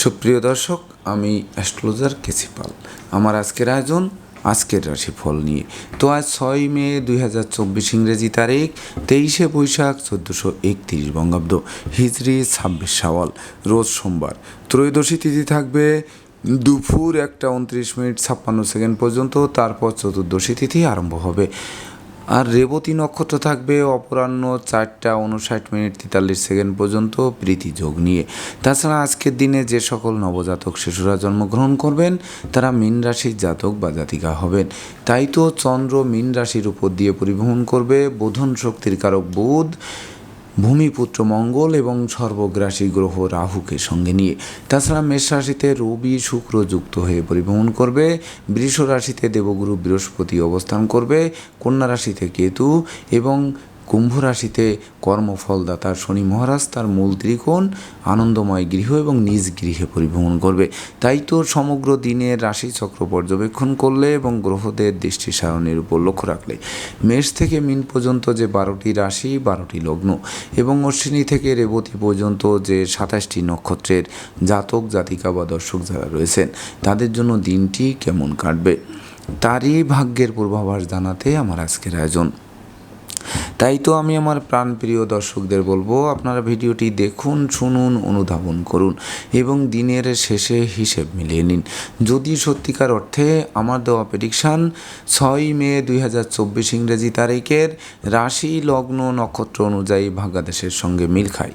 সুপ্রিয় দর্শক, আমি অ্যাস্ট্রোলজার কেসিপাল আমার আজকের আয়োজন, আজকের রাশিফল নিয়ে। তো আজ ছয় মে দুই হাজার চব্বিশ ইংরেজি তারিখ, তেইশে বৈশাখ চোদ্দোশো একত্রিশ বঙ্গাব্দ, হিজড়ি ছাব্বিশ সাওয়াল, রোজ সোমবার। ত্রয়োদশী তিথি থাকবে দুপুর একটা উনত্রিশ মিনিট ছাপ্পান্ন সেকেন্ড পর্যন্ত, তারপর চতুর্দশী তিথি আরম্ভ হবে। আর রেবতী নক্ষত্র থাকবে অপরাহ্ন চারটা উনষাট মিনিট তেতাল্লিশ সেকেন্ড পর্যন্ত প্রীতি যোগ নিয়ে। তাছাড়া আজকের দিনে যে সকল নবজাতক শিশুরা জন্মগ্রহণ করবেন, তারা মীন রাশির জাতক বা জাতিকা হবেন। তাই তো চন্দ্র মীন রাশির উপর দিয়ে পরিবহন করবে। বোধন শক্তির কারক বুধ ভূমিপুত্র মঙ্গল এবং সর্বগ্রাসী গ্রহ রাহুকে সঙ্গে নিয়ে। তাছাড়া মেষ রাশিতে রবি শুক্র যুক্ত হয়ে পরিভ্রমণ করবে। বৃষ রাশিতে দেবগুরু বৃহস্পতি অবস্থান করবে। কন্যা রাশিতে কেতু এবং কুম্ভ রাশিতে কর্মফলদাতা শনি মহারাজ তার মূল ত্রিকোণ আনন্দময় গৃহ এবং নিজ গৃহে পরিভ্রমণ করবে। তাই তো সমগ্র দিনের রাশিচক্র পর্যবেক্ষণ করলে এবং গ্রহদের দৃষ্টি সারণের উপর লক্ষ্য রাখলে। মেষ থেকে মিন পর্যন্ত যে বারোটি রাশি, বারোটি লগ্ন এবং অশ্বিনী থেকে রেবতী পর্যন্ত যে সাতাশটি নক্ষত্রের জাতক, জাতিকা বা দর্শক যারা রয়েছেন, তাদের জন্য দিনটি কেমন কাটবে? তারই ভাগ্যের পূর্বাভাস জানাতে আমার আজকের আয়োজন। তাই তো আমি আমার প্রাণপ্রিয় দর্শকদের বলব, আপনারা ভিডিওটি দেখুন, শুনুন, অনুধাবন করুন এবং দিনের শেষে হিসেব মিলিয়ে নিন। যদি সত্যিকার অর্থে আমার দেওয়া প্রেডিকশান ছয় মে দুই হাজার চব্বিশ ইংরেজি তারিখের রাশি লগ্ন নক্ষত্র অনুযায়ী ভাগ্যাদেশের সঙ্গে মিল খায়।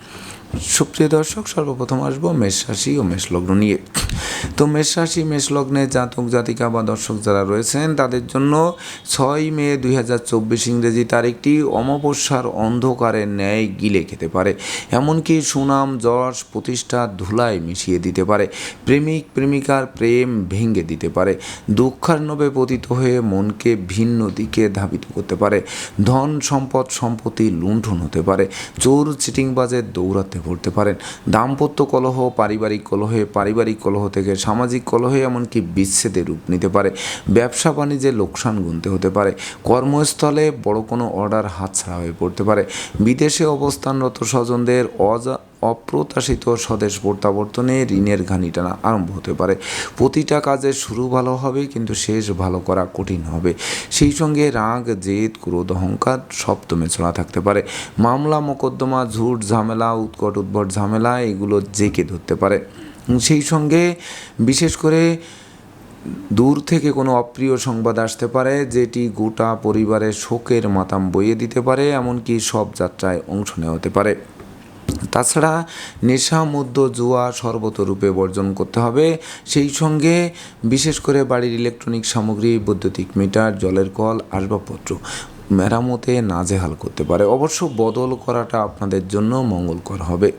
সুপ্রিয় দর্শক, সর্বপ্রথম আসব মেষ রাশি ও মেষ লগ্ন নিয়ে। তো মেষ রাশি, মেষ লগ্নে জাতক, জাতিকা বা দর্শক যারা রয়েছেন, তাদের জন্য ছয় মে দুই হাজার চব্বিশ ইংরেজি তারিখটি অমাবস্যার অন্ধকারের ন্যায় গিলে খেতে পারে। এমনকি সুনাম, যশ, প্রতিষ্ঠা ধুলায় মিশিয়ে দিতে পারে। প্রেমিক, প্রেমিকার প্রেম ভেঙে দিতে পারে। দুঃখার্ণবে পতিত হয়ে মনকে ভিন্ন দিকে ধাবিত করতে পারে। ধন সম্পদ, সম্পত্তি লুণ্ঠন হতে পারে। চোর, চিটিংবাজের দৌড়াতে পড়তে পারেন। দাম্পত্য কলহ, পারিবারিক কলহে, পারিবারিক কলহ থেকে সামাজিক কলহে এমনকি বিচ্ছেদে রূপ নিতে পারে। ব্যবসা বাণিজ্যে লোকসান গুনতে হতে পারে। কর্মস্থলে বড় কোনো অর্ডার হাতছাড়া হয়ে পড়তে পারে। বিদেশে অবস্থানরত স্বজনদের অজা অপ্রত্যাশিত স্বদেশ প্রত্যাবর্তনে ঋণের ঘানি টানা আরম্ভ হতে পারে। প্রতিটা কাজের শুরু ভালো হবে, কিন্তু শেষ ভালো করা কঠিন হবে। সেই সঙ্গে রাগ, জেদ, ক্রোধ, অহংকার সপ্তমে চলা থাকতে পারে। মামলা, মোকদ্দমা, ঝুট, ঝামেলা, উৎকট, উদ্ভট ঝামেলা এগুলো জেকে ধরতে পারে। সেই সঙ্গে বিশেষ করে দূর থেকে কোনো অপ্রিয় সংবাদ আসতে পারে, যেটি গোটা পরিবারের শোকের মাতাম বইয়ে দিতে পারে, এমনকি সব যাত্রায় অংশ নেওয়া হতে পারে। তাছাড়া নেশা, মদ্য, জুয়া সর্বতরূপে বর্জন করতে হবে। সেই সঙ্গে বিশেষ করে বাড়ির ইলেকট্রনিক সামগ্রী, বৈদ্যুতিক মিটার, জলের কল, আসবাবপত্র মেরামতে নাজেহাল করতে পারে। অবশ্য বদল করাটা আপনাদের জন্য মঙ্গলকর হবে।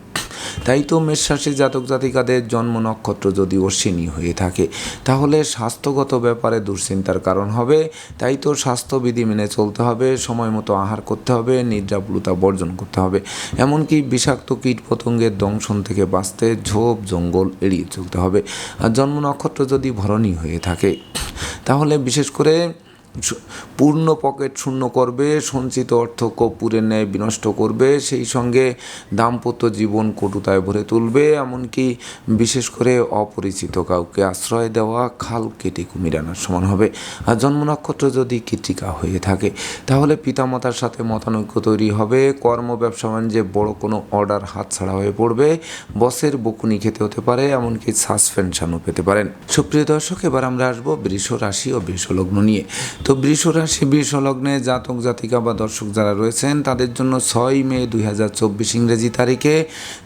তাই তো মেষরাশি জাতক জাতিকাদের জন্ম নক্ষত্র যদি অশ্বিনী হয়ে থাকে, তাহলে স্বাস্থ্যগত ব্যাপারে দুশ্চিন্তার কারণ হবে। তাই তো স্বাস্থ্যবিধি মেনে চলতে হবে, সময় মতো আহার করতে হবে নিদ্রাপুলতা বর্জন করতে হবে। এমনকি বিষাক্ত কীট পতঙ্গের দংশন থেকে বাঁচতে ঝোপ, জঙ্গল এড়িয়ে চলতে হবে। আর জন্ম নক্ষত্র যদি ভরণী হয়ে থাকে, তাহলে বিশেষ করে পূর্ণ পকেট শূন্য করবে, সঞ্চিত অর্থ কর্পূরের ন্যায় বিনষ্ট করবে, সেই সঙ্গে দাম্পত্য জীবন কটুতায় ভরে তুলবে, এমনকি বিশেষ করে অপরিচিত কাউকে আশ্রয় দেওয়া, খাল কেটে কুমির আনার সমান হবে। আর জন্ম নক্ষত্র যদি কৃতিকা হয়ে থাকে, তাহলে পিতামাতার সাথে মতানৈক্য তৈরি হবে, কর্ম, ব্যবসা, বাণিজ্যে বড় কোনো অর্ডার হাতছাড়া হয়ে পড়বে, বসের বকুনি খেতে হতে পারে, এমনকি সাসপেনশনও পেতে পারেন। সুপ্রিয় দর্শক, এবার আমরা আসব বৃষ রাশি ও বৃষ লগ্ন নিয়ে। তো বৃষ রাশি বৃষ লগ্নে জাতক, জাতিকা বা দর্শক যারা রয়েছেন, তাদের জন্য ছয় মে দুই হাজার চব্বিশ ইংরেজি তারিখে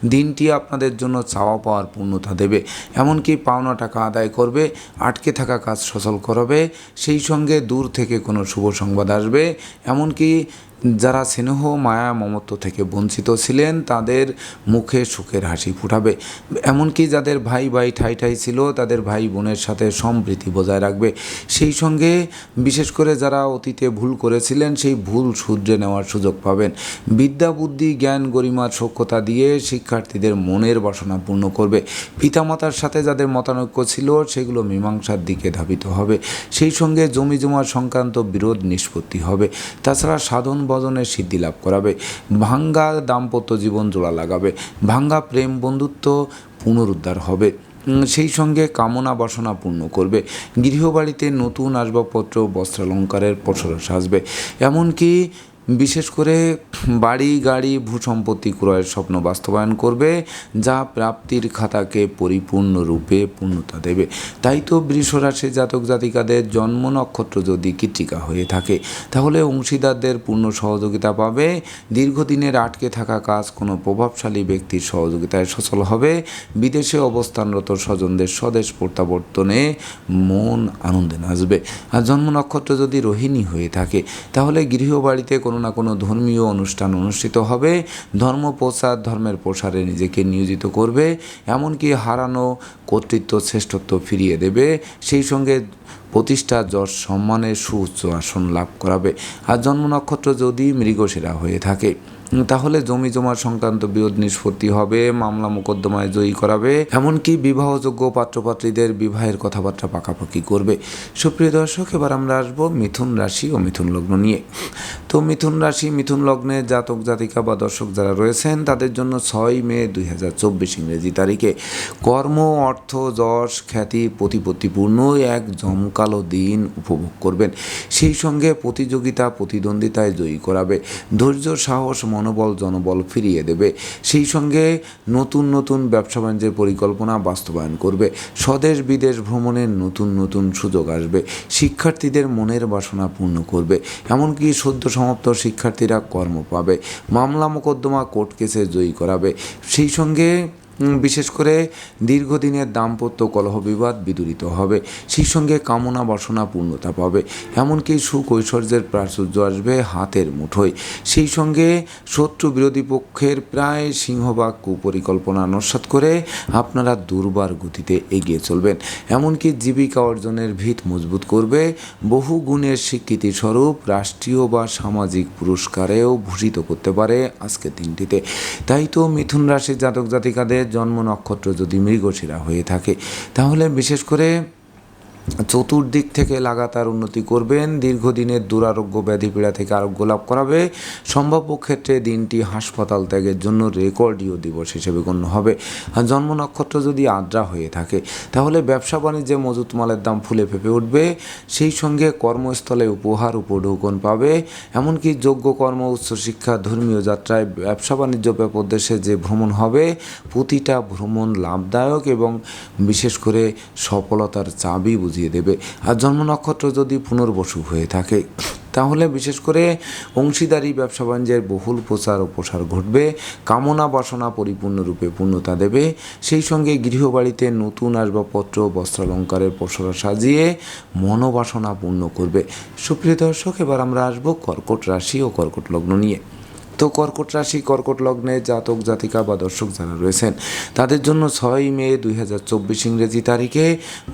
দিনটি আপনাদের জন্য চাওয়া পাওয়ার পূর্ণতা দেবে। এমনকি পাওনা টাকা আদায় করবে, আটকে থাকা কাজ সচল করবে, সেই সঙ্গে দূর থেকে কোনো শুভ সংবাদ আসবে। এমনকি যারা স্নেহ, মায়া, মমত্ব থেকে বঞ্চিত ছিলেন, তাদের মুখে সুখের হাসি ফুটাবে। এমনকি যাদের ভাই ভাই ঠাই ঠাই ছিল, তাদের ভাই বোনের সাথে সম্প্রীতি বজায় রাখবে। সেই সঙ্গে বিশেষ করে যারা অতীতে ভুল করেছিলেন, সেই ভুল শুধরে নেওয়ার সুযোগ পাবেন। বিদ্যা, বুদ্ধি, জ্ঞান, গরিমার সক্ষতা দিয়ে শিক্ষার্থীদের মনের বাসনা পূর্ণ করবে। পিতামাতার সাথে যাদের মতানৈক্য ছিল, সেগুলো মীমাংসার দিকে ধাবিত হবে। সেই সঙ্গে জমি জমা সংক্রান্ত বিরোধ নিষ্পত্তি হবে। তাছাড়া সাধন ভজনের সিদ্ধি লাভ করাবে, ভাঙ্গা দাম্পত্য জীবন জোড়া লাগাবে, ভাঙ্গা প্রেম বন্ধুত্ব পুনরুদ্ধার হবে। সেই সঙ্গে কামনা বাসনা পূর্ণ করবে। গৃহবাড়িতে নতুন আসবাবপত্র, বস্ত্রালঙ্কারের প্রসরস আসবে। এমনকি বিশেষ করে বাড়ি, গাড়ি, ভূসম্পত্তি ক্রয়ের স্বপ্ন বাস্তবায়ন করবে, যা প্রাপ্তির খাতাকে পরিপূর্ণরূপে পূর্ণতা দেবে। তাই তো বৃষরাশি জাতক জাতিকাদের জন্ম নক্ষত্র যদি কৃত্রিকা হয়ে থাকে, তাহলে অংশীদারদের পূর্ণ সহযোগিতা পাবে। দীর্ঘদিনের আটকে থাকা কাজ কোনো প্রভাবশালী ব্যক্তির সহযোগিতায় সচল হবে। বিদেশে অবস্থানরত স্বজনদের স্বদেশ প্রত্যাবর্তনে মন আনন্দে নাচবে। আর জন্ম নক্ষত্র যদি রোহিণী হয়ে থাকে, তাহলে গৃহবাড়িতে কোনো না কোনো ধর্মীয় অনুষ্ঠান অনুষ্ঠিত হবে, ধর্ম প্রচার ধর্মের প্রসারে নিজেকে নিয়োজিত করবে, এমনকি হারানো কর্তৃত্ব শ্রেষ্ঠত্ব ফিরিয়ে দেবে, সেই সঙ্গে প্রতিষ্ঠা, যশ, সম্মানের সুউচ্চ আসন লাভ করাবে। আর জন্ম নক্ষত্র যদি মৃগশিরা হয়ে থাকে তাহলে জমি জমা সংক্রান্ত বিরোধ নিষ্পত্তি হবে, মামলা মোকদ্দমায় জয়ী করাবে, এমনকি বিবাহযোগ্য পাত্রপাত্রীদের বিবাহের কথাবার্তা পাকাপাকি করবে। সুপ্রিয় দর্শক, এবার আমরা আসব মিথুন রাশি ও মিথুন লগ্ন নিয়ে। তো মিথুন রাশি, মিথুন লগ্নে জাতক জাতিকা বা দর্শক যারা রয়েছেন, তাদের জন্য ছয় মে দুই হাজার চব্বিশ ইংরেজি তারিখে। কর্ম, অর্থ, যশ, খ্যাতি প্রতিপত্তিপূর্ণ এক জমকালো দিন উপভোগ করবেন। সেই সঙ্গে প্রতিযোগিতা, প্রতিদ্বন্দ্বিতায় জয়ী করাবে। ধৈর্য, সাহস মনোবল, জনবল ফিরিয়ে দেবে। সেই সঙ্গে নতুন নতুন ব্যবসা বাণিজ্যের পরিকল্পনা বাস্তবায়ন করবে। স্বদেশ বিদেশ ভ্রমণের নতুন নতুন সুযোগ আসবে। শিক্ষার্থীদের মনের বাসনা পূর্ণ করবে। এমনকি সদ্য সমাপ্ত শিক্ষার্থীরা কর্ম পাবে। মামলা মোকদ্দমা কোর্ট কেসে জয়ী করাবে। সেই সঙ্গে বিশেষ করে দীর্ঘদিনের দাম্পত্য কলহ বিবাদ বিদূরিত হবে। সেই সঙ্গে কামনা বাসনা পূর্ণতা পাবে। এমনকি সুখ ঐশ্বর্যের প্রাচুর্য আসবে হাতের মুঠোয়। সেই সঙ্গে শত্রু বিরোধী পক্ষের প্রায় সিংহবাগ কুপরিকল্পনা নস্বাত করে আপনারা দুর্বার গতিতে এগিয়ে চলবেন। এমনকি জীবিকা অর্জনের ভিত মজবুত করবে। বহু গুণের স্বীকৃতি স্বরূপ রাষ্ট্রীয় বা সামাজিক পুরস্কারেও ভূষিত করতে পারে আজকে দিনটিতে। তাই তো মিথুন রাশির জাতক জাতিকাদের জন্ম নক্ষত্র যদি মৃগশিরা হয়ে থাকে তাহলে বিশেষ করে চতুর্দিক থেকে লাগাতার উন্নতি করবেন, দীর্ঘদিনের দুরারোগ্য ব্যাধি পীড়া থেকে আরোগ্য লাভ করাবে। সম্ভাব্য ক্ষেত্রে দিনটি হাসপাতাল ত্যাগের জন্য রেকর্ডীয় দিবস হিসেবে গণ্য হবে। আর জন্ম নক্ষত্র যদি আদ্রা হয়ে থাকে, তাহলে ব্যবসা বাণিজ্যে মজুত মালের দাম ফুলে ফেপে উঠবে। সেই সঙ্গে কর্মস্থলে উপহার উপঢৌকন পাবে। এমনকি যোগ্য কর্ম উচ্চশিক্ষা ধর্মীয় যাত্রায় ব্যবসা বাণিজ্য ব্যাপদেশে যে ভ্রমণ হবে। প্রতিটা ভ্রমণ লাভদায়ক এবং বিশেষ করে সফলতার চাবি বুঝিয়ে দেবে। আর জন্ম নক্ষত্র যদি পুনর্বসু হয়ে থাকে, তাহলে বিশেষ করে অংশীদারি, ব্যবসা বাণিজ্যের বহুল প্রচার ও প্রসার ঘটবে। কামনা বাসনা পরিপূর্ণরূপে পূর্ণতা দেবে। সেই সঙ্গে গৃহবাড়িতে নতুন আসবাবপত্র, বস্ত্রালঙ্কারের পসরা সাজিয়ে মনোবাসনা পূর্ণ করবে। সুপ্রিয় দর্শক, এবার আমরা আসব কর্কট রাশি ও কর্কট লগ্ন নিয়ে। তো কর্কট রাশি, কর্কট লগ্নে জাতক, জাতিকা বা দর্শক যারা রয়েছেন, তাদের জন্য ছয় মে দুই হাজার চব্বিশ ইংরেজি তারিখে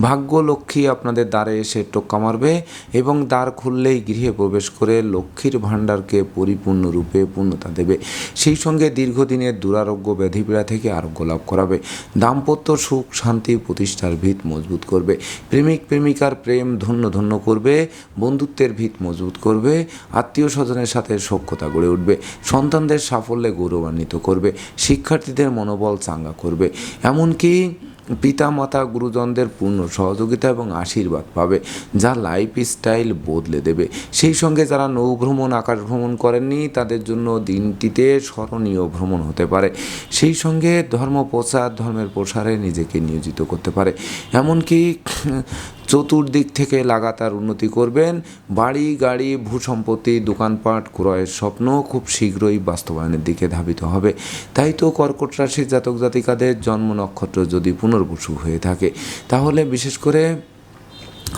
ভাগ্য লক্ষ্মী আপনাদের দ্বারে এসে টোক্কা মারবে এবং দ্বার খুললেই গৃহে প্রবেশ করে লক্ষ্মীর ভাণ্ডারকে পরিপূর্ণরূপে পূর্ণতা দেবে। সেই সঙ্গে দীর্ঘদিনের দুরারোগ্য ব্যাধিপীড়া থেকে আরোগ্য লাভ করাবে। দাম্পত্য সুখ, শান্তি, প্রতিষ্ঠার ভিত মজবুত করবে। প্রেমিক, প্রেমিকার প্রেম ধন্য ধন্য করবে। বন্ধুত্বের ভিত মজবুত করবে। আত্মীয় স্বজনের সাথে সখ্যতা গড়ে উঠবে। সন্তানদের সাফল্যে গৌরবান্বিত করবে শিক্ষার্থীদের মনোবল চাঙ্গা করবে। এমনকি পিতা মাতা গুরুজনদের পূর্ণ সহযোগিতা এবং আশীর্বাদ পাবে, যা লাইফ স্টাইল বদলে দেবে। সেই সঙ্গে যারা নৌ ভ্রমণ, আকাশ ভ্রমণ করেননি, তাদের জন্য দিনটিতে স্মরণীয় ভ্রমণ হতে পারে। সেই সঙ্গে ধর্ম প্রচার, ধর্মের প্রসারে নিজেকে নিয়োজিত করতে পারে। এমনকি চতুর্দিক থেকে লাগাতার উন্নতি করবেন। বাড়ি, গাড়ি, ভূসম্পত্তি, দোকানপাট, ক্রয়ের স্বপ্ন খুব শীঘ্রই বাস্তবায়নের দিকে ধাবিত হবে। তাই তো কর্কট রাশির জাতক জাতিকাদের জন্ম নক্ষত্র যদি পুনর্বসু হয়ে থাকে। তাহলে বিশেষ করে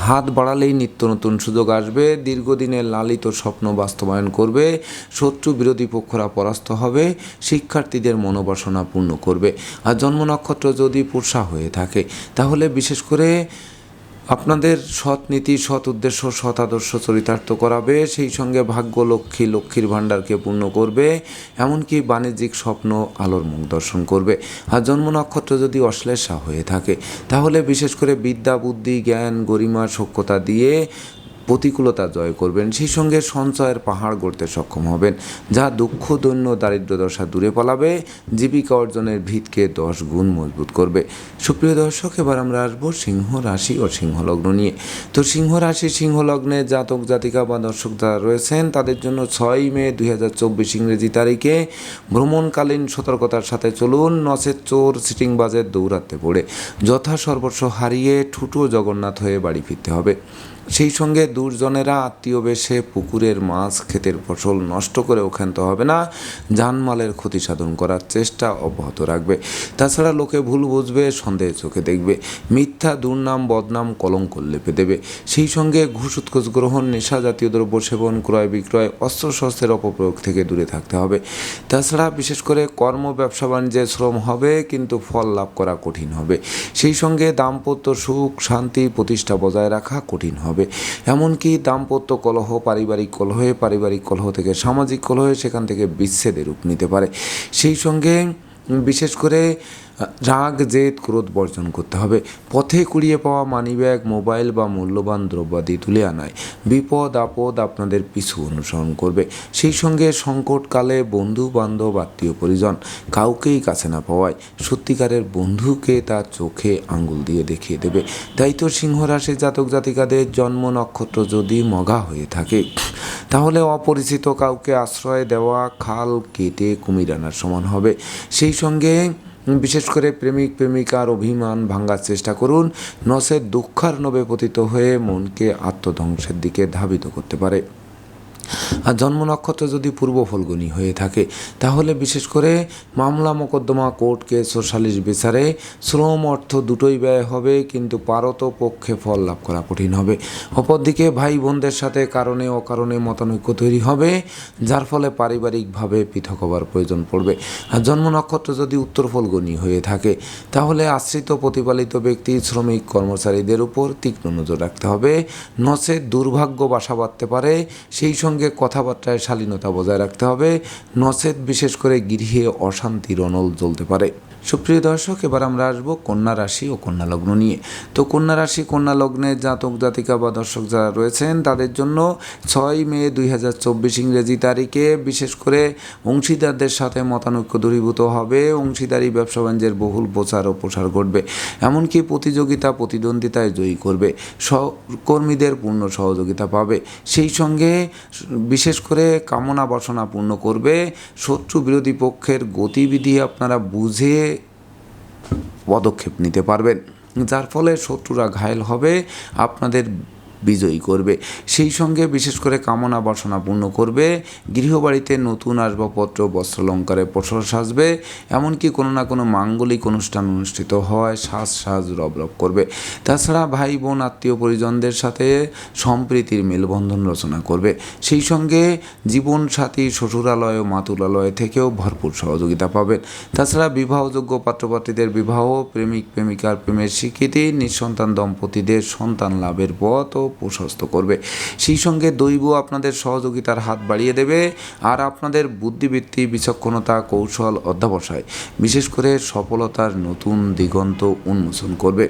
হাত বাড়ালেই নিত্য নতুন সুযোগ আসবে, দীর্ঘদিনের লালিত স্বপ্ন বাস্তবায়ন করবে, শত্রু বিরোধী পক্ষরা পরাস্ত হবে, শিক্ষার্থীদের মনোবাসনা পূর্ণ করবে। আর জন্ম নক্ষত্র যদি পোষা হয়ে থাকে, তাহলে বিশেষ করে আপনাদের সৎ নীতি, সৎ উদ্দেশ্য, সৎ আদর্শ চরিতার্থ করাবে, সেই সঙ্গে ভাগ্য লক্ষ্মী, লক্ষ্মীর ভাণ্ডারকে পূর্ণ করবে, এমনকি বাণিজ্যিক স্বপ্ন আলোর মুখ দর্শন করবে। আর জন্ম নক্ষত্র যদি অশ্লেষা হয়ে থাকে, তাহলে বিশেষ করে বিদ্যা, বুদ্ধি, জ্ঞান, গরিমা সক্ষতা দিয়ে প্রতিকূলতা জয় করবেন, সেই সঙ্গে সঞ্চয়ের পাহাড় গড়তে সক্ষম হবেন, যা দুঃখ দৈন্য দারিদ্র দশা দূরে পালাবে, জীবিকা অর্জনের ভিতকে দশ গুণ মজবুত করবে। সুপ্রিয় দর্শক, এবার আমরা আসব সিংহ রাশি ও সিংহ লগ্ন নিয়ে। তো সিংহ রাশি সিংহ লগ্নে জাতক, জাতিকা বা দর্শক যারা রয়েছেন, তাদের জন্য ছয় মে দুই হাজার চব্বিশ ইংরেজি তারিখে ভ্রমণকালীন সতর্কতার সাথে চলুন, নচেত চোর সিটিং সিটিংবাজের দৌড়াতে পড়ে। যথা সর্বস্ব হারিয়ে ঠুটো জগন্নাথ হয়ে বাড়ি ফিরতে হবে। সেই সঙ্গে দুর্জনেরা আত্মীয় বেশে পুকুরের মাছ, ক্ষেতের ফসল নষ্ট করে ক্ষান্ত হবে না, জানমালের ক্ষতি সাধন করার চেষ্টা অব্যাহত রাখবে। তাছাড়া লোকে ভুল বুঝবে, সন্দেহ চোখে দেখবে, মিথ্যা, দুর্নাম, বদনাম, কলঙ্ক লেপে দেবে। সেই সঙ্গে ঘুষ উৎকোচ গ্রহণ, নেশা জাতীয় দ্রব্য সেবন, ক্রয় বিক্রয়, অস্ত্রশস্ত্রের অপপ্রয়োগ থেকে দূরে থাকতে হবে। তাছাড়া বিশেষ করে কর্ম, ব্যবসা, বাণিজ্যে শ্রম হবে, কিন্তু ফল লাভ করা কঠিন হবে। সেই সঙ্গে দাম্পত্য সুখ, শান্তি, প্রতিষ্ঠা বজায় রাখা কঠিন হবে। এমনকি দাম্পত্য কলহ, পারিবারিক কলহে, পারিবারিক কলহ থেকে সামাজিক কলহে সেখান থেকে বিচ্ছেদের রূপ নিতে পারে। সেই সঙ্গে বিশেষ করে রাগ, জেদ, ক্রোধ বর্জন করতে হবে। পথে কুড়িয়ে পাওয়া মানিব্যাগ মোবাইল বা মূল্যবান দ্রব্যাদি তুলে আনায়। বিপদ, আপদ আপনাদের পিছু অনুসরণ করবে। সেই সঙ্গে সংকটকালে বন্ধু বান্ধব আত্মীয় পরিজন কাউকেই কাছে না পাওয়ায় সত্যিকারের বন্ধুকে তার চোখে আঙ্গুল দিয়ে দেখিয়ে দেবে। তাই তো সিংহ রাশি জাতক জাতিকাদের জন্ম নক্ষত্র যদি মগা হয়ে থাকে তাহলে অপরিচিত কাউকে আশ্রয় দেওয়া খাল কেটে কুমির আনার সমান হবে। সেই সঙ্গে বিশেষ করে প্রেমিক, প্রেমিকার অভিমান ভাঙার চেষ্টা করুন। নসের দুঃখার নবে পতিত হয়ে মনকে আত্মধ্বংসের দিকে ধাবিত করতে পারে। আর জন্ম নক্ষত্র যদি পূর্ব ফলগুনি হয়ে থাকে, তাহলে বিশেষ করে মামলা মোকদ্দমা কোর্ট কেস ও সালিশ বিচারে শ্রম অর্থ দুটোই ব্যয় হবে, কিন্তু পারত পক্ষে ফল লাভ করা কঠিন হবে। অপরদিকে ভাই বোনদের সাথে কারণে অকারণে মতানৈক্য তৈরি হবে, যার ফলে পারিবারিকভাবে পৃথক হবার প্রয়োজন পড়বে। আর জন্ম নক্ষত্র যদি উত্তর ফলগুনি হয়ে থাকে, তাহলে আশ্রিত প্রতিপালিত ব্যক্তি, শ্রমিক, কর্মচারীদের উপর তীক্ষ্ণ নজর রাখতে হবে। নচে দুর্ভাগ্য বাসা বাঁধতে পারে, সেই সঙ্গে কথাবার্তায় শালীনতা বজায় রাখতে হবে। নচেত বিশেষ করে গৃহে অশান্তির অনল জ্বলতে পারে। সুপ্রিয় দর্শক, এবার আমরা আসব কন্যা রাশি ও কন্যা লগ্ন নিয়ে। তো কন্যা রাশি, কন্যা লগ্নে জাতক, জাতিকা বা দর্শক যারা রয়েছেন, তাদের জন্য ছয় মে দুই হাজার চব্বিশ ইংরেজি তারিখে বিশেষ করে অংশীদারদের সাথে মতানৈক্য দূরীভূত হবে। অংশীদারি, ব্যবসা বাণিজ্যের বহুল প্রচার ও প্রসার ঘটবে। এমনকি প্রতিযোগিতা, প্রতিদ্বন্দ্বিতায় জয়ী করবে। সহকর্মীদের পূর্ণ সহযোগিতা পাবে। সেই সঙ্গে বিশেষ করে কামনা বাসনা পূর্ণ করবে। শত্রু বিরোধী পক্ষের গতিবিধি আপনারা বুঝে পদক্ষেপ নিতে পারবেন। যার ফলে শত্রুরা ঘায়ল হবে। আপনাদের বিজয়ী করবে। সেই সঙ্গে বিশেষ করে কামনা বাসনা পূর্ণ করবে। গৃহবাড়িতে নতুন আসবাবপত্র, বস্ত্রলঙ্কারে প্রসার সাজবে। এমনকি কোনো না কোনো মাঙ্গলিক অনুষ্ঠান অনুষ্ঠিত হয়, সাজ সাজ রব রব করবে। তাছাড়া ভাই বোন, আত্মীয় পরিজনদের সাথে সম্প্রীতির মেলবন্ধন রচনা করবে। সেই সঙ্গে জীবন সাথী, শ্বশুরালয় ও মাতুলালয় থেকেও ভরপুর সহযোগিতা পাবেন। তাছাড়া বিবাহযোগ্য পাত্রপাত্রীদের বিবাহ, প্রেমিক, প্রেমিকার প্রেমের স্বীকৃতি, নিঃসন্তান দম্পতিদের সন্তান লাভের পথ ও প্রশস্ত করবে। সেই সঙ্গে দৈব আপনাদের সহযোগিতার হাত বাড়িয়ে দেবে। আর আপনাদের বুদ্ধিবৃত্তি, বিচক্ষণতা, কৌশল অধ্যাবসায় বিশেষ করে সফলতার নতুন দিগন্ত উন্মোচন করবে।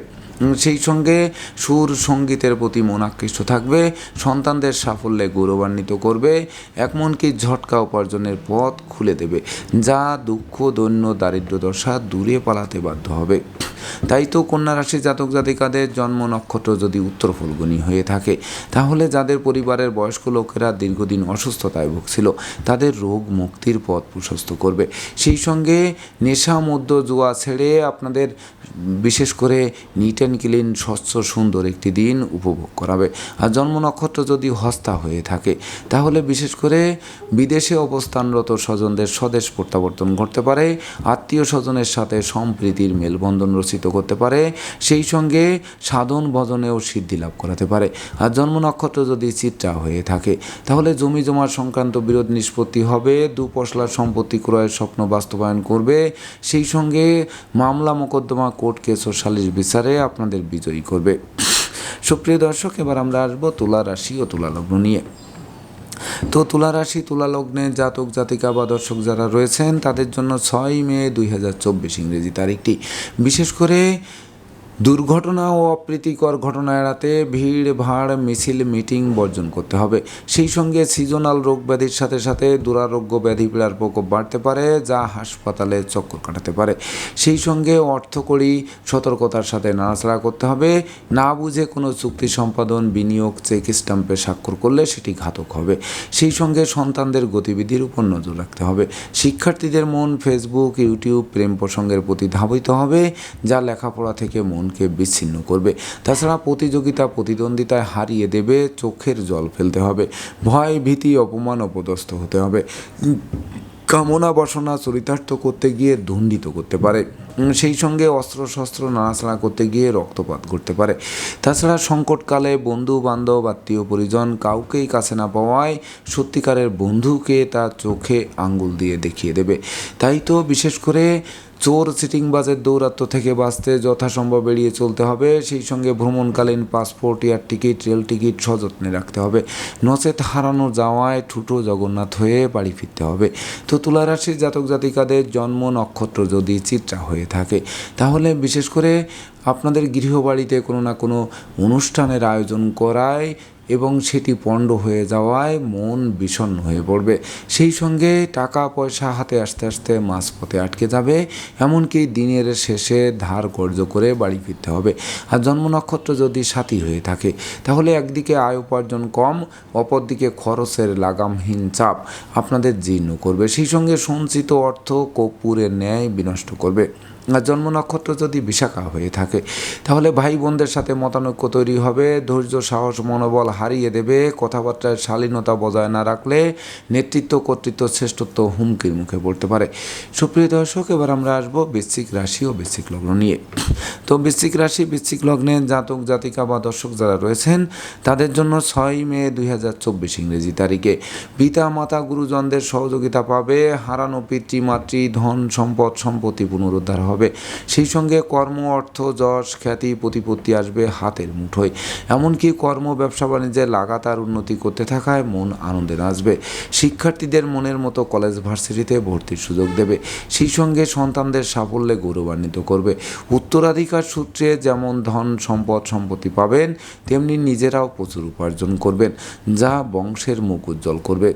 সেই সঙ্গে সুর সঙ্গীতের প্রতি মন আকৃষ্ট থাকবে, সন্তানদের সাফল্যে গৌরবান্বিত করবে এমনকি ঝটকা উপার্জনের পথ খুলে দেবে, যা দুঃখ, দৈন্য, দারিদ্র দশা দূরে পালাতে বাধ্য হবে। তাই তো কন্যা রাশি জাতক জাতিকাদের জন্ম নক্ষত্র যদি উত্তর ফলগুনি হয়ে থাকে, তাহলে যাদের পরিবারের বয়স্ক লোকেরা দীর্ঘদিন অসুস্থতায় ভুগছিল, তাদের রোগ মুক্তির পথ প্রশস্ত করবে। সেই সঙ্গে নেশা মধ্য জুয়া ছেড়ে আপনাদের বিশেষ করে নিট ক্লিন স্বচ্ছ, সুন্দর একটি দিন উপভোগ করাবে। আর জন্ম নক্ষত্র যদি হস্তা হয়ে থাকে, তাহলে বিশেষ করে বিদেশে অবস্থানরত স্বজনদের স্বদেশ প্রত্যাবর্তন ঘটতে পারে, আত্মীয় স্বজনের সাথে সম্প্রীতির মেলবন্ধন রচিত করতে পারে, সেই সঙ্গে সাধন ভজনেও সিদ্ধি লাভ করাতে পারে। আর জন্ম নক্ষত্র যদি চিত্রা হয়ে থাকে, তাহলে জমি জমা সংক্রান্ত বিরোধ নিষ্পত্তি হবে দুপশলার সম্পত্তি ক্রয়ের স্বপ্ন বাস্তবায়ন করবে, সেই সঙ্গে মামলা মোকদ্দমা কোর্ট কেস ও সালিশ বিচারে আপনাদের বিজয়ী করবে। সুপ্রিয় দর্শক, এবার আমরা আসব তুলা রাশি ও তুলা লগ্ন নিয়ে। তো তুলা রাশি, তুলা লগ্নে জাতক, জাতিকা বা দর্শক যারা রয়েছেন, তাদের জন্য ছয় মে দুই হাজার চব্বিশ ইংরেজি তারিখটি। বিশেষ করে দুর্ঘটনা ও অপ্রীতিকর ঘটনা এড়াতে ভিড়, ভাড়, মিছিল, মিটিং বর্জন করতে হবে। সেই সঙ্গে সিজনাল রোগ ব্যাধির সাথে সাথে দুরারোগ্য ব্যাধি পীড়ার প্রকোপ বাড়তে পারে, যা হাসপাতালে চক্কর কাটাতে পারে। সেই সঙ্গে অর্থকরী সতর্কতার সাথে নাড়াচাড়া করতে হবে। না বুঝে কোনো চুক্তি সম্পাদন, বিনিয়োগ, চেক স্ট্যাম্পে স্বাক্ষর করলে সেটি ঘাতক হবে। সেই সঙ্গে সন্তানদের গতিবিধির উপর নজর রাখতে হবে। শিক্ষার্থীদের মন, ফেসবুক, ইউটিউব প্রেম প্রসঙ্গের প্রতি ধাবিত হবে, যা লেখাপড়া থেকে মনকে বিচ্ছিন্ন করবে। তাছাড়া প্রতিযোগিতা প্রতিদ্বন্দ্বিতায় হারিয়ে দেবে, চোখের জল ফেলতে হবে, ভয়, ভীতি, অপমান, অপদস্থ হতে হবে। কামনা বাসনা চরিতার্থ করতে গিয়ে দণ্ডিত করতে পারে। সেই সঙ্গে অস্ত্র শস্ত্র নাড়াচাড়া করতে গিয়ে রক্তপাত করতে পারে। তাছাড়া সংকটকালে বন্ধু বান্ধব আত্মীয় পরিজন কাউকেই কাছে না পাওয়ায় সত্যিকারের বন্ধুকে তার চোখে আঙ্গুল দিয়ে দেখিয়ে দেবে। তাই তো বিশেষ করে চোর সিটিংবাজের দৌরাত্ম থেকে বাঁচতে যথাসম্ভব এড়িয়ে চলতে হবে। সেই সঙ্গে ভ্রমণকালীন passport, air ticket, rail ticket সযত্নে রাখতে হবে। নচেত হারানো যাওয়ায় ঠুটো জগন্নাথ হয়ে বাড়ি ফিরতে হবে। তো তুলারাশির জাতক জাতিকাদের জন্ম নক্ষত্র যদি চিত্রা হয়ে থাকে। তাহলে বিশেষ করে আপনাদের গৃহবাড়িতে কোনো না কোনো অনুষ্ঠানের আয়োজন করায় এবং সেটি পণ্ড হয়ে যাওয়ায় মন বিষণ্ণ হয়ে পড়বে। সেই সঙ্গে টাকা পয়সা হাতে আস্তে আস্তে মাঝপথে আটকে যাবে, এমনকি দিনের শেষে ধার কর্য করে বাড়ি ফিরতে হবে। আর জন্ম নক্ষত্র যদি সাথী হয়ে থাকে, তাহলে একদিকে আয় উপার্জন কম, অপরদিকে খরচের লাগামহীন চাপ আপনাদের জীর্ণ করবে। সেই সঙ্গে সঞ্চিত অর্থ কর্পূরের ন্যায় বিনষ্ট করবে। জন্ম নক্ষত্র যদি বিশাখা হয়ে থাকে, তাহলে ভাই বোনদের সাথে মতানৈক্য তৈরি হবে, ধৈর্য, সাহস, মনোবল হারিয়ে দেবে, কথাবার্তায় শালীনতা বজায় না রাখলে নেতৃত্ব, কর্তৃত্ব, শ্রেষ্ঠত্ব হুমকির মুখে পড়তে পারে। সুপ্রিয় দর্শক, এবার আমরা আসব বৃশ্চিক রাশি ও বৃশ্চিক লগ্ন নিয়ে। তো বৃশ্চিক রাশি, বৃশ্চিক লগ্নে জাতক, জাতিকা বা দর্শক যারা রয়েছেন, তাদের জন্য ছয় মে দুই হাজার চব্বিশ ইংরেজি তারিখে পিতা মাতা গুরুজনদের সহযোগিতা পাবে, হারানো পিতৃমাতৃ, ধন, সম্পদ, সম্পত্তি পুনরুদ্ধার হবে। সেই সঙ্গে কর্ম, অর্থ, যশ, খ্যাতি, প্রতিপত্তি আসবে হাতের মুঠোয়। এমনকি কর্ম, ব্যবসা, বাণিজ্যে লাগাতার উন্নতি করতে থাকায় মন আনন্দে নাচবে। শিক্ষার্থীদের মনের মতো কলেজ ভার্সিটিতে ভর্তির সুযোগ দেবে। সেই সঙ্গে সন্তানদের সাফল্যে গৌরবান্বিত করবে। উত্তরাধিকার সূত্রে যেমন ধন, সম্পদ, সম্পত্তি পাবেন, তেমনি নিজেরাও প্রচুর উপার্জন করবেন, যা বংশের মুখ উজ্জ্বল করবে।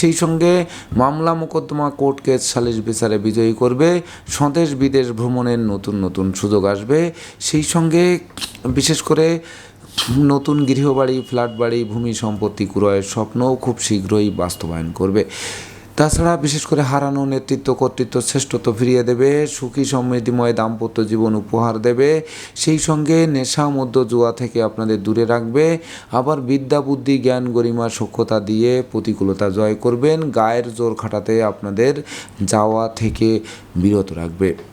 সেই সঙ্গে মামলা মোকদ্দমা কোর্ট কেস সালিশ বিচারে বিজয়ী করবে। স্বদেশ বিদেশ ভ্রমণের নতুন নতুন সুযোগ আসবে। সেই সঙ্গে বিশেষ করে নতুন গৃহবাড়ি ফ্ল্যাট বাড়ি ভূমি সম্পত্তি ক্রয়ের স্বপ্নও খুব শীঘ্রই বাস্তবায়ন করবে। তাছাড়া বিশেষ করে হারানো নেতৃত্ব, কর্তৃত্ব শ্রেষ্ঠত্ব ফিরিয়ে দেবে, সুখী সমৃদ্ধিময় দাম্পত্য জীবন উপহার দেবে, সেই সঙ্গে নেশা মধ্য জুয়া থেকে আপনাদের দূরে রাখবে। আবার বিদ্যা, বুদ্ধি, জ্ঞান, গরিমা সক্ষতা দিয়ে প্রতিকূলতা জয় করবেন। গায়ের জোর খাটাতে আপনাদের যাওয়া থেকে বিরত রাখবে।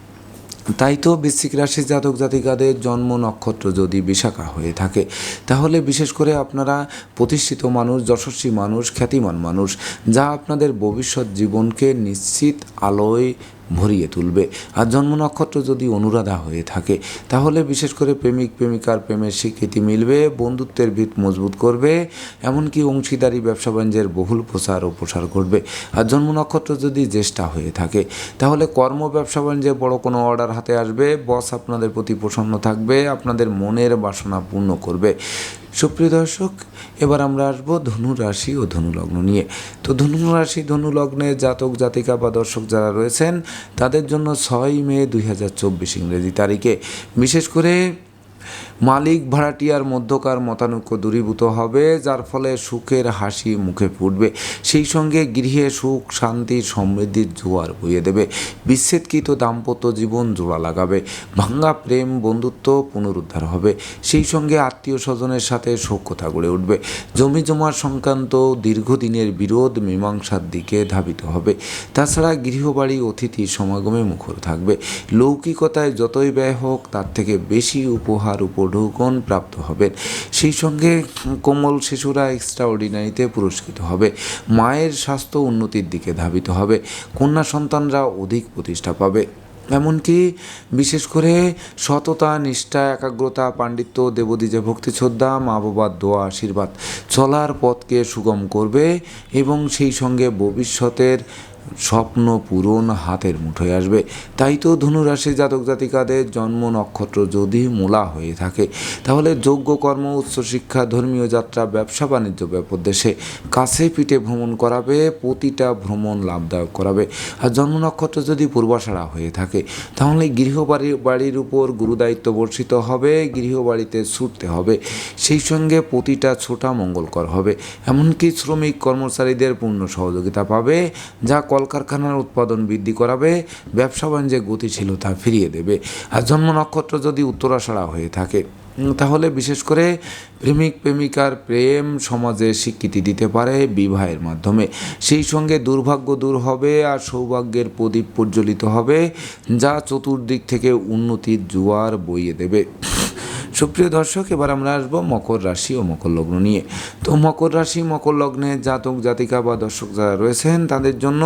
তাই তো বৃশ্চিক রাশি জাতক জাতিকাদের জন্ম নক্ষত্র যদি বিশাখা হয়ে থাকে, তাহলে বিশেষ করে আপনারা প্রতিষ্ঠিত মানুষ, যশস্বী মানুষ, খ্যাতিমান মানুষ, যা আপনাদের ভবিষ্যৎ জীবনকে নিশ্চিত আলোয় ভরিয়ে তুলবে। আর জন্ম নক্ষত্র যদি অনুরাধা হয়ে থাকে, তাহলে বিশেষ করে প্রেমিক, প্রেমিকার প্রেমের স্বীকৃতি মিলবে, বন্ধুত্বের ভিত মজবুত করবে, এমনকি অংশীদারি, ব্যবসা বাণিজ্যের বহুল প্রসার ও প্রসার করবে আর জন্ম নক্ষত্র যদি জ্যেষ্ঠা হয়ে থাকে, তাহলে কর্ম, ব্যবসা বাণিজ্যে বড় কোনো অর্ডার হাতে আসবে, বস আপনাদের প্রতি প্রসন্ন থাকবে, আপনাদের মনের বাসনা পূর্ণ করবে। সুপ্রিয় দর্শক এবার আমরা আসব ধনু রাশি ও ধনু লগ্ন নিয়ে। তো ধনু রাশি, ধনু লগ্নে জাতক, জাতিকা বা দর্শক যারা রয়েছেন, তাদের জন্য ছয় মে দুই হাজার চব্বিশ ইংরেজি তারিখে। বিশেষ করে মালিক ভাড়াটিয়ার মধ্যকার মতানৈক্য দূরীভূত হবে, যার ফলে সুখের হাসি মুখে ফুটবে। সেই সঙ্গে গৃহে সুখ, শান্তি সমৃদ্ধির জোয়ার বইয়ে দেবে। বিচ্ছেদকৃত দাম্পত্য জীবন জোড়া লাগাবে। ভাঙ্গা প্রেম, বন্ধুত্ব পুনরুদ্ধার হবে। সেই সঙ্গে আত্মীয় স্বজনের সাথে সখ্যতা গড়ে উঠবে। জমি জমা সংক্রান্ত দীর্ঘদিনের বিরোধ মীমাংসার দিকে ধাবিত হবে। তাছাড়া গৃহবাড়ি, অতিথি সমাগমে মুখর থাকবে। লৌকিকতায় যতই ব্যয় হোক, তার থেকে বেশি উপহার উপঢৌকন প্রাপ্ত হবেন। সেই সঙ্গে কোমল শিশুরা এক্সট্রা অর্ডিনারিতে পুরস্কৃত হবে। মায়ের স্বাস্থ্য উন্নতির দিকে ধাবিত হবে। কন্যা সন্তানরা অধিক প্রতিষ্ঠা পাবে। এমনকি বিশেষ করে সততা, নিষ্ঠা, একাগ্রতা, পাণ্ডিত্য, দেবদীজে ভক্তি শ্রদ্ধা, মা বাবার দোয়া, আশীর্বাদ চলার পথকে সুগম করবে এবং সেই সঙ্গে ভবিষ্যতের স্বপ্ন পূরণ হাতের মুঠোয় আসবে। তাই তো ধনুরাশি জাতক জাতিকাদের জন্ম নক্ষত্র যদি মূলা হয়ে থাকে, তাহলে যোগ্য কর্ম উচ্চশিক্ষা ধর্মীয় যাত্রা, ব্যবসা, বাণিজ্য ব্যাপদেশে কাছে পিঠে ভ্রমণ করাবে, প্রতিটা ভ্রমণ লাভদায়ক করাবে। আর জন্ম নক্ষত্র যদি পূর্বাশারা হয়ে থাকে, তাহলে গৃহবাড়ির বাড়ির উপর গুরুদায়িত্ব বর্ষিত হবে, গৃহবাড়িতে ছুটতে হবে। সেই সঙ্গে প্রতিটা ছোটা মঙ্গলকর হবে। এমনকি শ্রমিক কর্মচারীদের পূর্ণ সহযোগিতা পাবে, যা কলকারখানার উৎপাদন বৃদ্ধি করাবে, ব্যবসা বাণিজ্যে গতিশীলতা ফিরিয়ে দেবে। আর জন্ম নক্ষত্র যদি উত্তরাষাড়া হয়ে থাকে তাহলে বিশেষ করে প্রেমিক, প্রেমিকার প্রেম সমাজে স্বীকৃতি দিতে পারে বিবাহের মাধ্যমে। সেই সঙ্গে দুর্ভাগ্য দূর হবে আর সৌভাগ্যের প্রদীপ প্রজ্বলিত হবে, যা চতুর্দিক থেকে উন্নতির জোয়ার বইয়ে দেবে। সুপ্রিয় দর্শক, এবার আমরা আসব মকর রাশি ও মকর লগ্ন নিয়ে। তো মকর রাশি, মকর লগ্নে জাতক, জাতিকা বা দর্শক যারা রয়েছেন, তাদের জন্য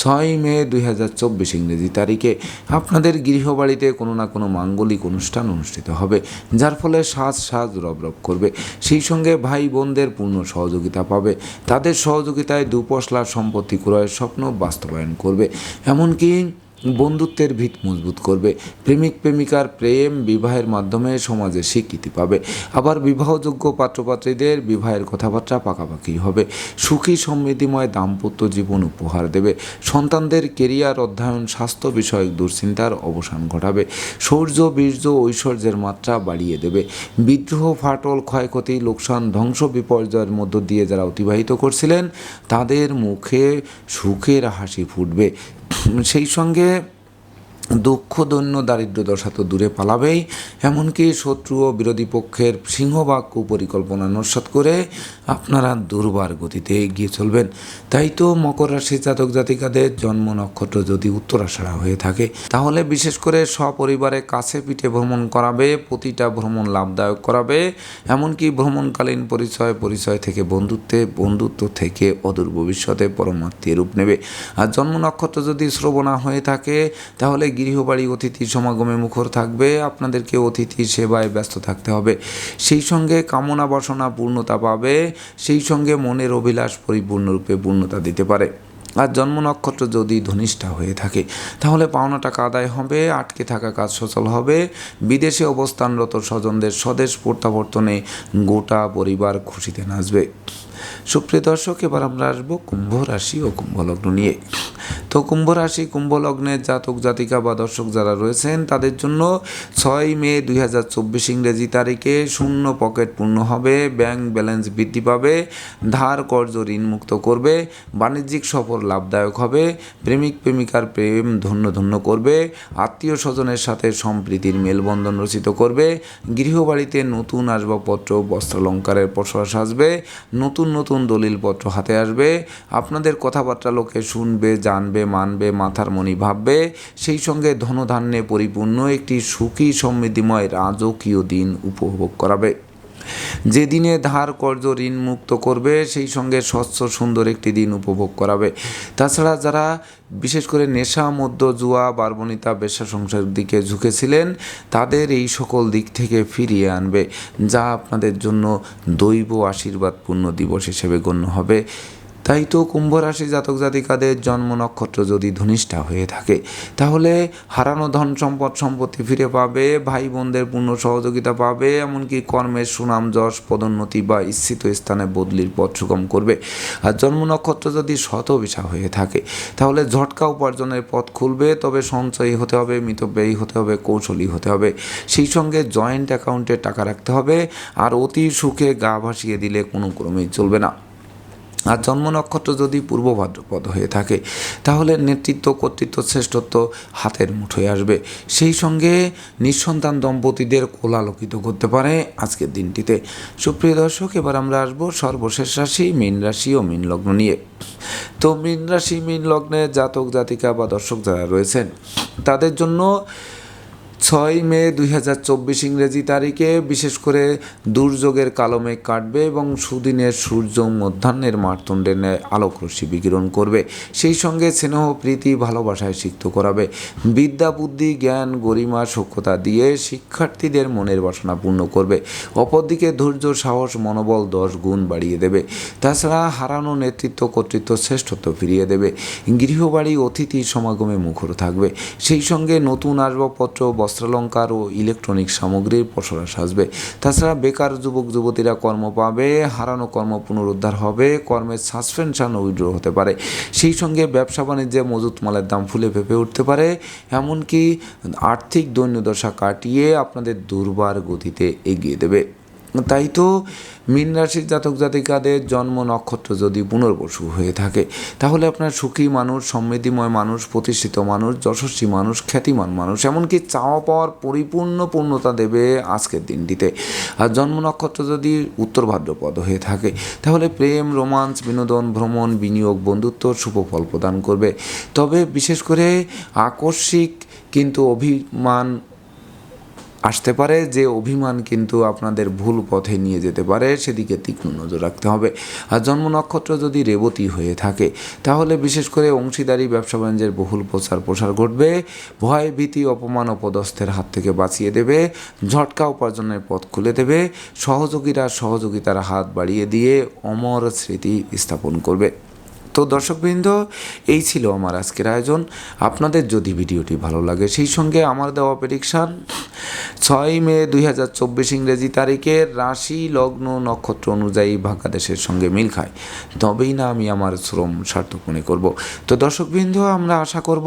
ছয় মে দুই হাজার চব্বিশ ইংরেজি তারিখে আপনাদের গৃহবাড়িতে কোনো না কোনো মাঙ্গলিক অনুষ্ঠান অনুষ্ঠিত হবে, যার ফলে সাজ সাজ রব রব করবে। সেই সঙ্গে ভাই বোনদের পূর্ণ সহযোগিতা পাবে। তাদের সহযোগিতায় দুপশলা সম্পত্তি ক্রয়ের স্বপ্ন বাস্তবায়ন করবে। এমনকি বন্ধুত্বের ভিত মজবুত করবে। প্রেমিক, প্রেমিকার প্রেম বিবাহের মাধ্যমে সমাজে স্বীকৃতি পাবে। আবার বিবাহযোগ্য পাত্রপাত্রীদের বিবাহের কথাবার্তা পাকাপাকি হবে। সুখী, সমৃদ্ধিময় দাম্পত্য জীবন উপহার দেবে। সন্তানদের কেরিয়ার অধ্যয়ন, স্বাস্থ্য বিষয়ক দুশ্চিন্তার অবসান ঘটাবে। শৌর্য বীর্য, ঐশ্বর্যের মাত্রা বাড়িয়ে দেবে। বিদ্রোহ, ফাটল, ক্ষয়ক্ষতি, লোকসান, ধ্বংস, বিপর্যয়ের মধ্য দিয়ে যারা অতিবাহিত করছিলেন, তাদের মুখে সুখের হাসি ফুটবে। সেই সঙ্গে দুঃখ, দৈন্য, দারিদ্র, দশা তো দূরে পালাবেই। এমনকি শত্রু ও বিরোধী পক্ষের সিংহবাগ কুপরিকল্পনা নস্বাত করে আপনারা দুর্বার গতিতে এগিয়ে চলবেন। তাই তো মকর রাশি জাতক জাতিকাদের জন্ম নক্ষত্র যদি উত্তরাষাঢ়া হয়ে থাকে, তাহলে বিশেষ করে সপরিবারে কাছে পিঠে ভ্রমণ করাবে, প্রতিটা ভ্রমণ লাভদায়ক করাবে। এমনকি ভ্রমণকালীন পরিচয় পরিচয় থেকে বন্ধুত্বে, বন্ধুত্ব থেকে অদূর ভবিষ্যতে পরমাত্মীয় রূপ নেবে। আর জন্ম নক্ষত্র যদি শ্রবণা হয়ে থাকে, তাহলে গৃহবাড়ি অতিথি সমাগমে মুখর থাকবে, আপনাদেরকে অতিথি সেবায় ব্যস্ত থাকতে হবে। সেই সঙ্গে কামনা বাসনা পূর্ণতা পাবে, সেই সঙ্গে মনের অভিলাষ পরিপূর্ণরূপে পূর্ণতা দিতে পারে। আর জন্ম নক্ষত্র যদি ধনিষ্ঠা হয়ে থাকে, তাহলে পাওনা টাকা আদায় হবে, আটকে থাকা কাজ সচল হবে। বিদেশে অবস্থানরত স্বজনদের স্বদেশ প্রত্যাবর্তনে গোটা পরিবার খুশিতে নাচবে। সুপ্রিয় দর্শক, এবার আমরা আসব কুম্ভ রাশি ও কুম্ভ লগ্ন নিয়ে। তো কুম্ভ রাশি, কুম্ভ লগ্নের জাতক, জাতিকা বা দর্শক যারা রয়েছেন, তাদের জন্য ছয় মে দুই হাজার চব্বিশ ইংরেজি তারিখে শূন্য পকেট পূর্ণ হবে, ব্যাংক ব্যালেন্স বৃদ্ধি পাবে, ধার কর্জ ঋণ মুক্ত করবে, বাণিজ্যিক সফর লাভদায়ক হবে, প্রেমিক প্রেমিকার প্রেম ধন্য ধন্য করবে, আত্মীয় স্বজনের সাথে সম্প্রীতির মেলবন্ধন রচিত করবে, গৃহবাড়িতে নতুন আসবাবপত্র, বস্ত্রালঙ্কারের প্রশ্বাস আসবে, নতুন নতুন দলিলপত্র হাতে আসবে, আপনাদের কথাবার্তা লোকে শুনবে জানবে মানবে, মাথার মনি ভাববে। সেই সঙ্গে ধনধান্যে পরিপূর্ণ একটি সুখী সমৃদ্ধিময় রাজকীয় দিন উপভোগ করাবে। যেদিনে ধার কর্য ঋণ মুক্ত করবে, সেই সঙ্গে স্বচ্ছ, সুন্দর একটি দিন উপভোগ করাবে। তাছাড়া যারা বিশেষ করে নেশা মধ্য জুয়া, বার্বনিতা, বেশ্যা সংসারের দিকে ঝুঁকেছিলেন, তাদের এই সকল দিক থেকে ফিরিয়ে আনবে, যা আপনাদের জন্য দৈব আশীর্বাদপূর্ণ দিবস হিসেবে গণ্য হবে। তাই তো কুম্ভ রাশি জাতক জাতিকাদের জন্ম নক্ষত্র যদি ধনিষ্ঠা হয়ে থাকে, তাহলে হারানো ধন সম্পদ সম্পত্তি ফিরে পাবে ভাই বোনদের পূর্ণ সহযোগিতা পাবে, এমনকি কর্মের সুনাম, যশ, পদোন্নতি বা ইচ্ছিত স্থানে বদলির পথ সুগম করবে। আর জন্ম নক্ষত্র যদি শতবিশা হয়ে থাকে, তাহলে ঝটকা উপার্জনের পথ খুলবে, তবে সঞ্চয়ী হতে হবে, মিতব্যয়ী হতে হবে, কৌশলী হতে হবে। সেই সঙ্গে জয়েন্ট অ্যাকাউন্টে টাকা রাখতে হবে, আর অতি সুখে গা ভাসিয়ে দিলে কোনো ক্রমেই চলবে না। আর জন্ম নক্ষত্র যদি পূর্ব ভাদ্রপদ হয়ে থাকে, তাহলে নেতৃত্ব, কর্তৃত্ব, শ্রেষ্ঠত্ব হাতের মুঠোয় আসবে। সেই সঙ্গে নিঃসন্তান দম্পতিদের কোলালোকিত করতে পারে আজকের দিনটিতে। সুপ্রিয় দর্শক, এবার আমরা আসব সর্বশেষ রাশি, মীন রাশি ও মীন লগ্ন নিয়ে। তো মীন রাশি, মীন লগ্নে জাতক, জাতিকা বা দর্শক যারা রয়েছেন, তাদের জন্য ছয় মে দুই হাজার চব্বিশ ইংরেজি তারিখে বিশেষ করে দুর্যোগের কালো মেঘ কাটবে এবং সুদিনের সূর্য মধ্যাহ্নের মারতণ্ডের ন্যায় আলোক রশ্মি বিকিরণ করবে। সেই সঙ্গে স্নেহ, প্রীতি, ভালোবাসায় সিক্ত করাবে। বিদ্যা, বুদ্ধি, জ্ঞান, গরিমা সক্ষতা দিয়ে শিক্ষার্থীদের মনের বাসনা পূর্ণ করবে। অপরদিকে ধৈর্য, সাহস, মনোবল দশ গুণ বাড়িয়ে দেবে। তাছাড়া হারানো নেতৃত্ব, কর্তৃত্ব শ্রেষ্ঠত্ব ফিরিয়ে দেবে। গৃহবাড়ি, অতিথি সমাগমে মুখর থাকবে। সেই সঙ্গে নতুন আসবাবপত্র বস্ত্রালঙ্কার ও ইলেকট্রনিক সামগ্রীর পসরা সাজবে। তাছাড়া বেকার যুবক, যুবতীরা কর্ম পাবে, হারানো কর্ম পুনরুদ্ধার হবে, কর্মের সাসপেনশন উইড্রো হতে পারে। সেই সঙ্গে ব্যবসা বাণিজ্যে মজুত মালের দাম ফুলে ফেপে উঠতে পারে, এমনকি আর্থিক দৈন্যদশা কাটিয়ে আপনাদের দুর্বার গতিতে এগিয়ে দেবে। তাই তো মীন রাশির জাতক জাতিকাদের জন্ম নক্ষত্র যদি পুনর্বসু হয়ে থাকে, তাহলে আপনার সুখী মানুষ, সমৃদ্ধিময় মানুষ, প্রতিষ্ঠিত মানুষ, যশস্বী মানুষ, খ্যাতিমান মানুষ, এমনকি চাওয়া পাওয়ার পরিপূর্ণ পূর্ণতা দেবে আজকের দিনটিতে। আর জন্ম নক্ষত্র যদি উত্তর ভাদ্রপদ হয়ে থাকে, তাহলে প্রেম, রোমান্স, বিনোদন, ভ্রমণ, বিনিয়োগ, বন্ধুত্ব শুভ ফল প্রদান করবে। তবে বিশেষ করে আকস্মিক কিন্তু অভিমান আসতে পারে যে অভিমান কিন্তু আপনাদের ভুল পথে নিয়ে যেতে পারে, সেদিকে তীক্ষ্ণ নজর রাখতে হবে। আর জন্ম নক্ষত্র যদি রেবতী হয়ে থাকে, তাহলে বিশেষ করে অংশীদারি, ব্যবসা বাণিজ্যের বহুল প্রচার প্রসার ঘটবে। ভয়, ভীতি, অপমান, অপদস্থের হাত থেকে বাঁচিয়ে দেবে। ঝটকা উপার্জনের পথ খুলে দেবে। সহযোগীরা সহযোগিতার হাত বাড়িয়ে দিয়ে অমর স্মৃতি স্থাপন করবে। তো দর্শকবৃন্দ, এই ছিল আমার আজকের আয়োজন। আপনাদের যদি ভিডিওটি ভালো লাগে, সেই সঙ্গে আমার দেওয়া প্রেডিকশান ছয় মে দুই হাজার চব্বিশ ইংরেজি তারিখে রাশি লগ্ন নক্ষত্র অনুযায়ী ভাগ্যাদেশের সঙ্গে মিল খায়। তবেই না আমি আমার শ্রম সার্থক মনে করব। তো দর্শকবৃন্দ, আমরা আশা করব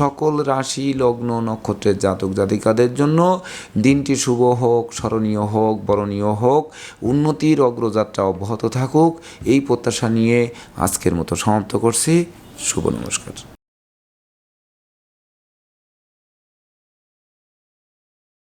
সকল রাশি লগ্ন নক্ষত্রের জাতক জাতিকাদের জন্য দিনটি শুভ হোক, স্মরণীয় হোক, বরণীয় হোক, উন্নতির অগ্রযাত্রা অব্যাহত থাকুক। এই প্রত্যাশা নিয়ে আজকের মতো সমাপ্ত করছি। শুভ নমস্কার।